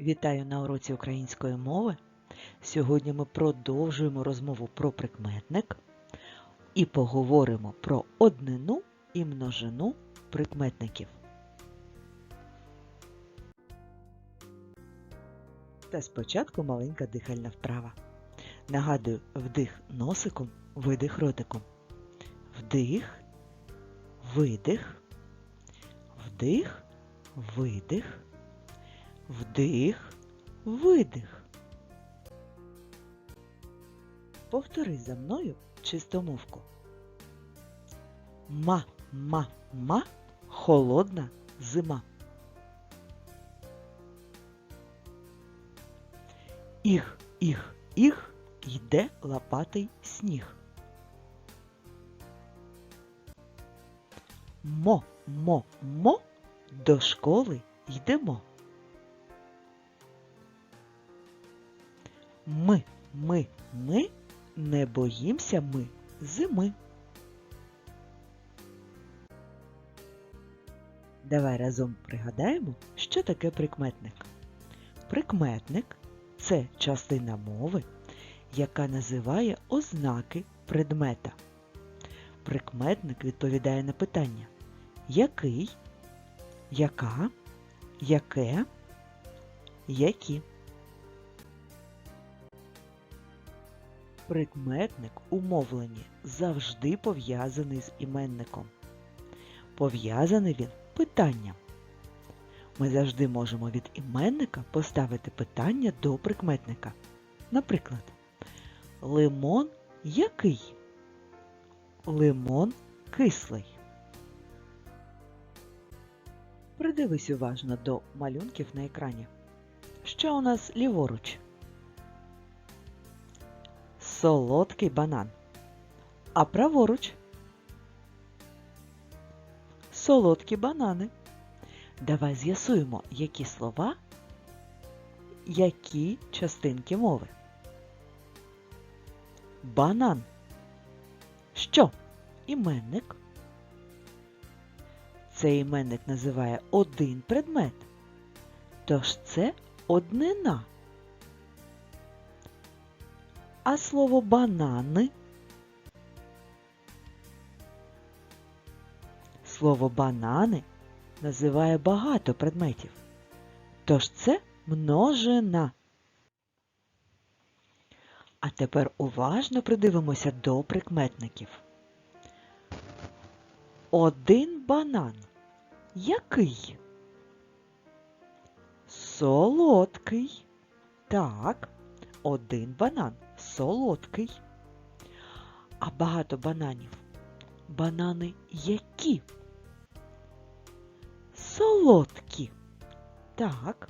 Вітаю на уроці української мови. Сьогодні ми продовжуємо розмову про прикметник і поговоримо про однину і множину прикметників. Та спочатку маленька дихальна вправа. Нагадую, вдих носиком, видих ротиком. Вдих, видих, вдих, видих. Вдих, видих. Повтори за мною чистомовку. Ма, ма, ма, холодна зима. Іх, іх, іх, йде лопатий сніг. Мо, мо, мо, до школи йдемо. Ми, ми, ми не боїмося ми зими. Давай разом пригадаємо, що таке прикметник. Прикметник це частина мови, яка називає ознаки предмета. Прикметник відповідає на питання який, яка, яке, які. Прикметник у мовленні завжди пов'язаний з іменником. Пов'язаний він питанням. Ми завжди можемо від іменника поставити питання до прикметника. Наприклад, лимон який? Лимон кислий. Придивись уважно до малюнків на екрані. Що у нас ліворуч? Солодкий банан. А праворуч солодкі банани. Давай з'ясуємо, які слова, які частинки мови. Банан. Що? Іменник. Цей іменник називає один предмет. Тож це однина. А слово банани. Слово банани називає багато предметів. Тож це множина. А тепер уважно придивимося до прикметників. Один банан. Який? Солодкий. Так, один банан солодкий. А багато бананів. Банани які? Солодкі. Так.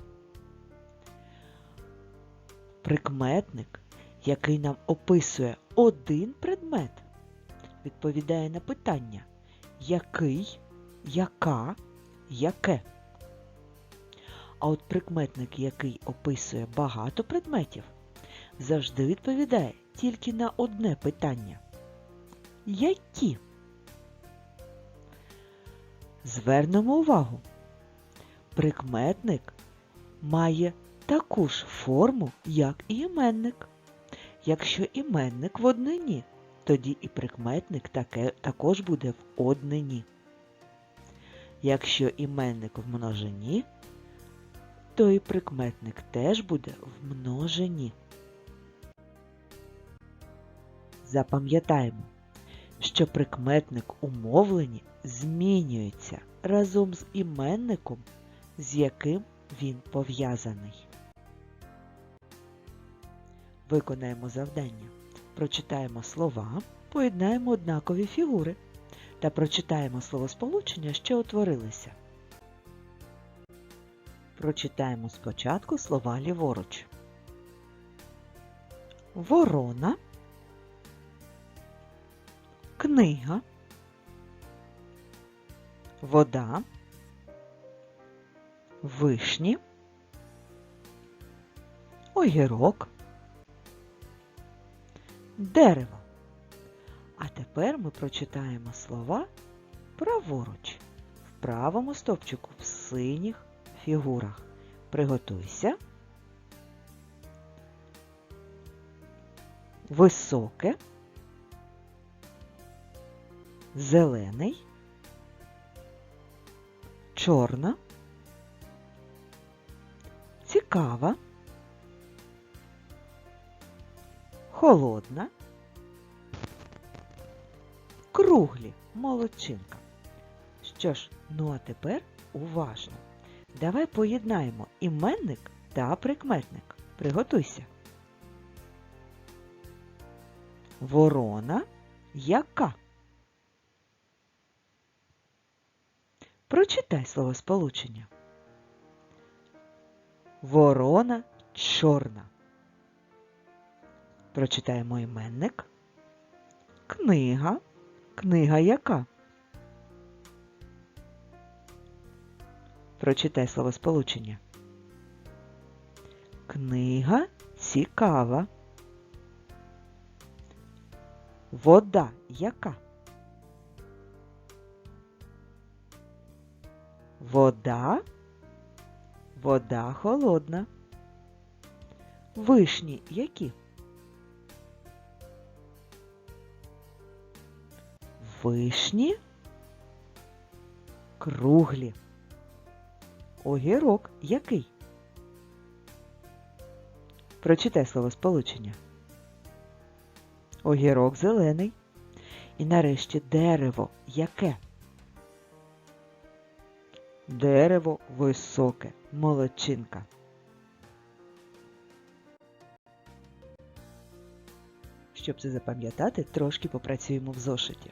Прикметник, який нам описує один предмет, відповідає на питання який, яка, яке. А от прикметник, який описує багато предметів, завжди відповідає тільки на одне питання. Які? Звернемо увагу. Прикметник має таку ж форму, як і іменник. Якщо іменник в однині, тоді і прикметник таке, також буде в однині. Якщо іменник в множині, то і прикметник теж буде в множині. Запам'ятаємо, що прикметник у мовленні змінюється разом з іменником, з яким він пов'язаний. Виконаємо завдання. Прочитаємо слова, поєднаємо однакові фігури та прочитаємо словосполучення, що утворилися. Прочитаємо спочатку слова ліворуч. Ворона, книга, вода, вишні, огірок, дерево. А тепер ми прочитаємо слова праворуч в правому стовпчику в синіх фігурах. Приготуйся. Високе зелений, чорна, цікава, холодна, круглі, молодчинка. Що ж, ну а тепер уважно. Давай поєднаємо іменник та прикметник. Приготуйся. Ворона яка? Прочитай словосполучення. Ворона чорна. Прочитаємо іменник. Книга. Книга яка? Прочитай словосполучення. Книга цікава. Вода яка? Вода. Вода холодна. Вишні які? Вишні круглі. Огірок який? Прочитай словосполучення. Огірок зелений. І нарешті дерево яке? Дерево високе, молодчинка. Щоб це запам'ятати, трошки попрацюємо в зошиті.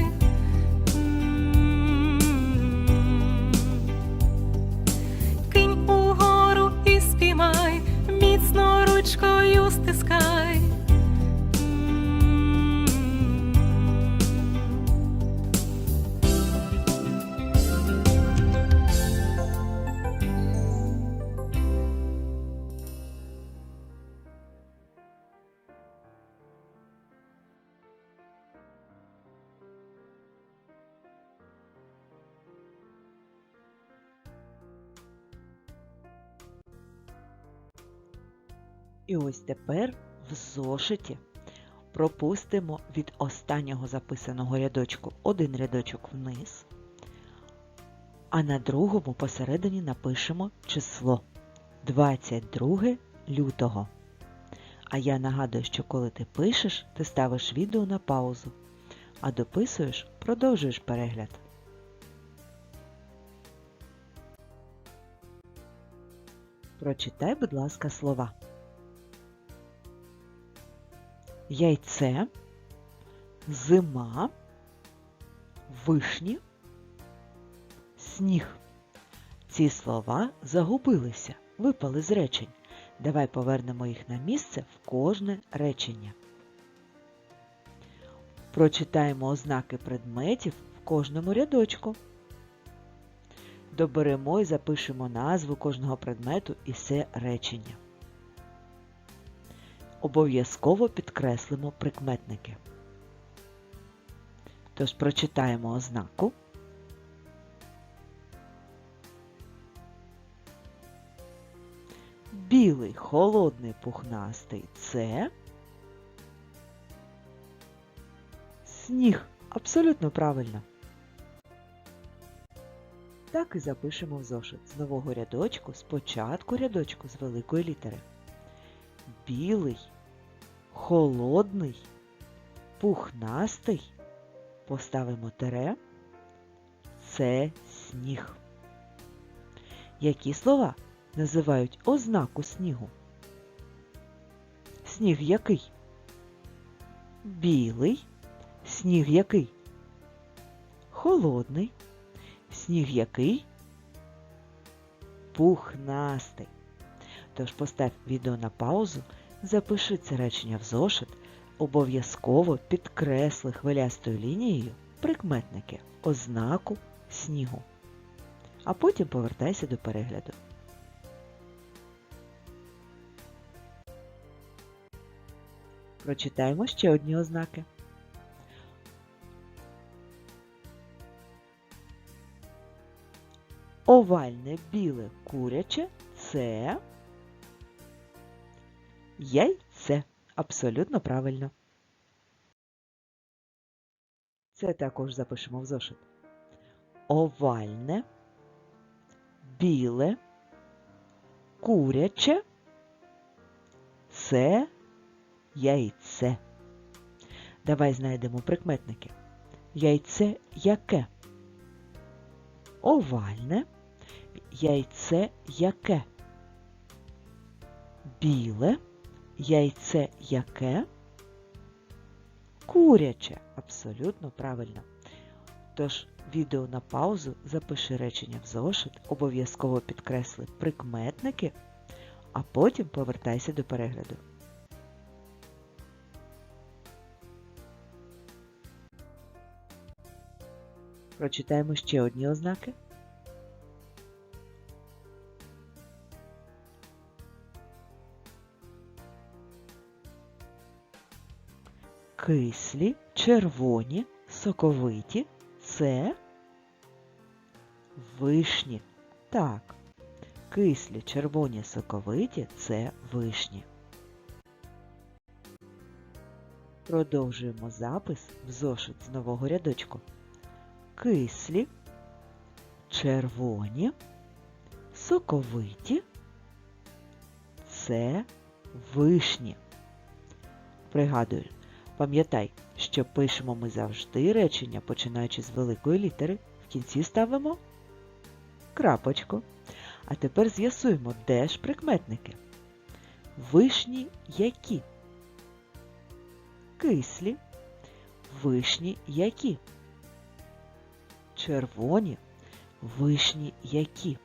І ось тепер в зошиті пропустимо від останнього записаного рядочку один рядочок вниз, а на другому посередині напишемо число 22 лютого. А я нагадую, що коли ти пишеш, ти ставиш відео на паузу, а дописуєш, продовжуєш перегляд. Прочитай, будь ласка, слова. Яйце, зима, вишні, сніг. Ці слова загубилися, випали з речень. Давай повернемо їх на місце в кожне речення. Прочитаємо ознаки предметів в кожному рядочку. Доберемо і запишемо назву кожного предмету і все речення. Обов'язково підкреслимо прикметники. Тож прочитаємо ознаку. Білий, холодний, пухнастий це сніг. Абсолютно правильно. Так і запишемо в зошит з нового рядочку, спочатку рядочку з великої літери. Білий, холодний, пухнастий. Поставимо тире. Це сніг. Які слова називають ознаку снігу? Сніг який? Білий. Сніг який? Холодний. Сніг який? Пухнастий. Тож постав відео на паузу, запиши це речення в зошит, обов'язково підкресли хвилястою лінією прикметники, ознаку снігу. А потім повертайся до перегляду. Прочитаємо ще одні ознаки. Овальне біле куряче це яйце. Абсолютно правильно. Це також запишемо в зошит. Овальне, біле, куряче це яйце. Давай знайдемо прикметники. Яйце яке? Овальне. Яйце яке? Біле. Яйце яке? Куряче. Абсолютно правильно. Тож, відео на паузу, запиши речення в зошит, обов'язково підкресли прикметники, а потім повертайся до перегляду. Прочитаємо ще одні ознаки. Кислі, червоні, соковиті це вишні. Так, кислі, червоні, соковиті це вишні. Продовжуємо запис в зошит з нового рядочку. Кислі, червоні, соковиті це вишні. Пригадую, пам'ятай, що пишемо ми завжди речення, починаючи з великої літери, в кінці ставимо крапочку. А тепер з'ясуємо, де ж прикметники. Вишні які? Кислі. Вишні які? Червоні. Вишні які?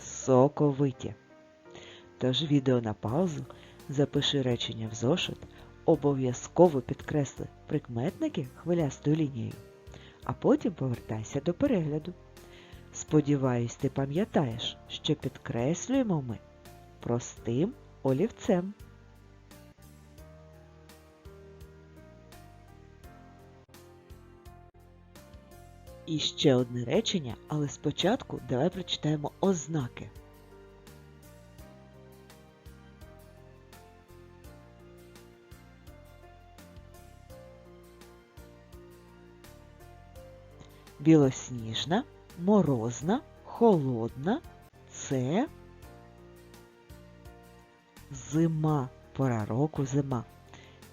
Соковиті. Тож відео на паузу, запиши речення в зошит, обов'язково підкресли прикметники хвилястою лінією, а потім повертайся до перегляду. Сподіваюсь, ти пам'ятаєш, що підкреслюємо ми простим олівцем. І ще одне речення, але спочатку давай прочитаємо ознаки. Білосніжна, морозна, холодна це зима, пора року зима.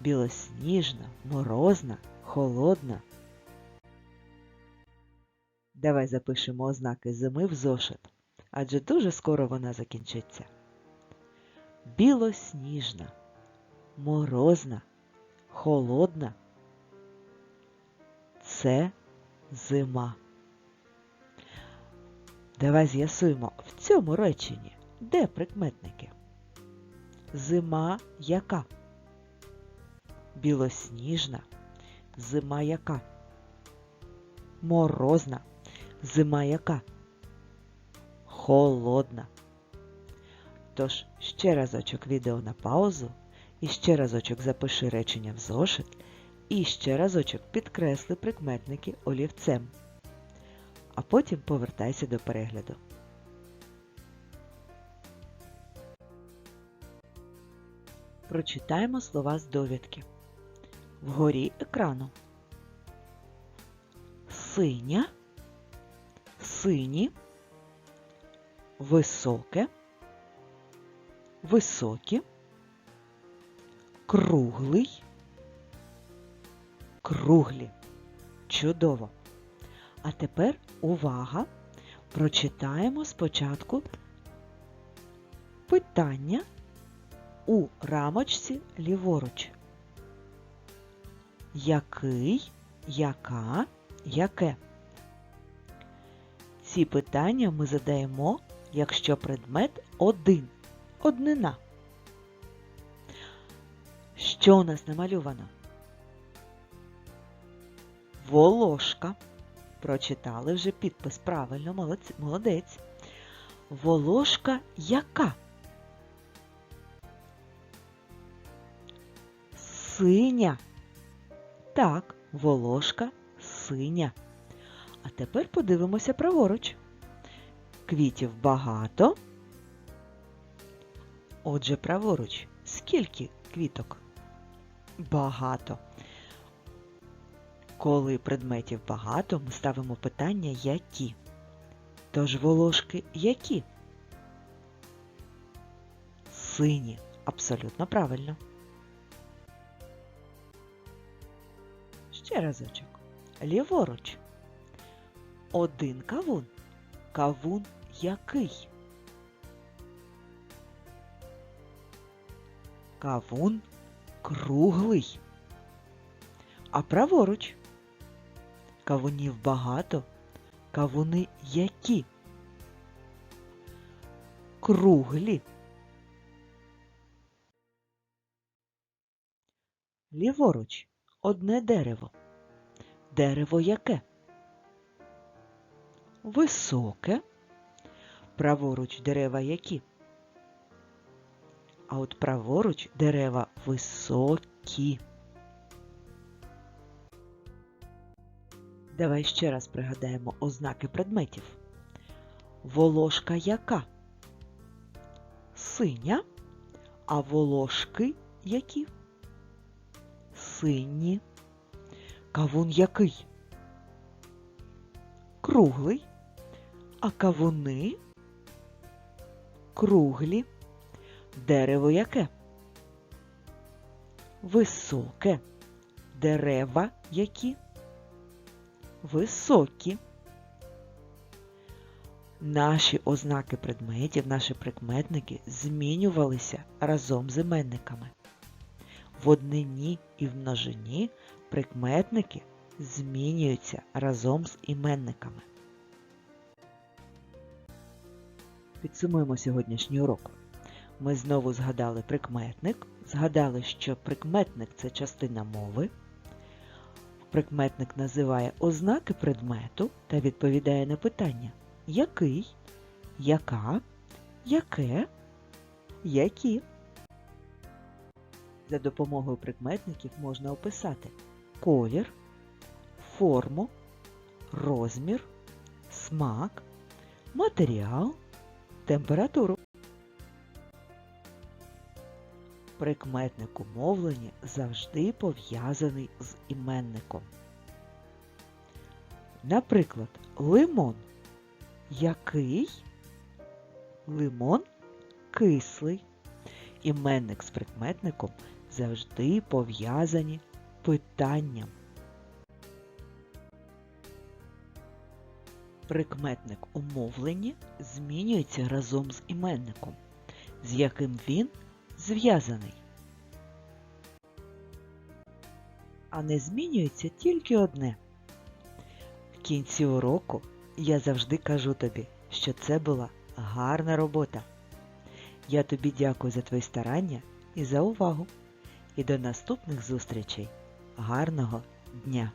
Білосніжна, морозна, холодна. Давай запишемо ознаки зими в зошит, адже дуже скоро вона закінчиться. Білосніжна, морозна, холодна. Це зима. Давай з'ясуємо в цьому реченні, де прикметники? Зима яка? Білосніжна. Зима яка? Морозна. Зима яка? Холодна. Тож ще разочок відео на паузу, і ще разочок запиши речення в зошит, і ще разочок підкресли прикметники олівцем. А потім повертайся до перегляду. Прочитаємо слова з довідки. Вгорі екрану. Синя, сині, високе, високі, круглий, круглі. Чудово. А тепер увага! Прочитаємо спочатку питання у рамочці ліворуч. Який, яка, яке? Ці питання ми задаємо, якщо предмет один, однина. Що у нас намальовано? Волошка. Прочитали вже підпис правильно, молодець. Волошка яка? Синя. Так, волошка синя. А тепер подивимося праворуч. Квітів багато. Отже, праворуч. Скільки квіток? Багато. Коли предметів багато, ми ставимо питання які. Тож волошки які? Сині. Абсолютно правильно. Ще разочок. Ліворуч. Один кавун. Кавун який? Кавун круглий. А праворуч. Кавунів багато. Кавуни які? Круглі. Ліворуч одне дерево. Дерево яке? Високе. Праворуч дерева які? А от праворуч дерева високі. Давай ще раз пригадаємо ознаки предметів. Волошка яка? Синя, а волошки які? Сині. Кавун який? Круглий. А кавуни? Круглі. Дерево яке? Високе. Дерева які? Високі. Наші ознаки предметів, наші прикметники змінювалися разом з іменниками. В однині і в множині прикметники змінюються разом з іменниками. Підсумуємо сьогоднішній урок. Ми знову згадали прикметник, згадали, що прикметник це частина мови. Прикметник називає ознаки предмету та відповідає на питання який, яка, яке, які. За допомогою прикметників можна описати колір, форму, розмір, смак, матеріал, температуру. Прикметник у мовленні завжди пов'язаний з іменником. Наприклад, лимон. Який? Лимон кислий. Іменник з прикметником завжди пов'язані питанням. Прикметник у мовленні змінюється разом з іменником, з яким він зв'язаний. А не змінюється тільки одне. В кінці уроку я завжди кажу тобі, що це була гарна робота. Я тобі дякую за твої старання і за увагу. І до наступних зустрічей. Гарного дня!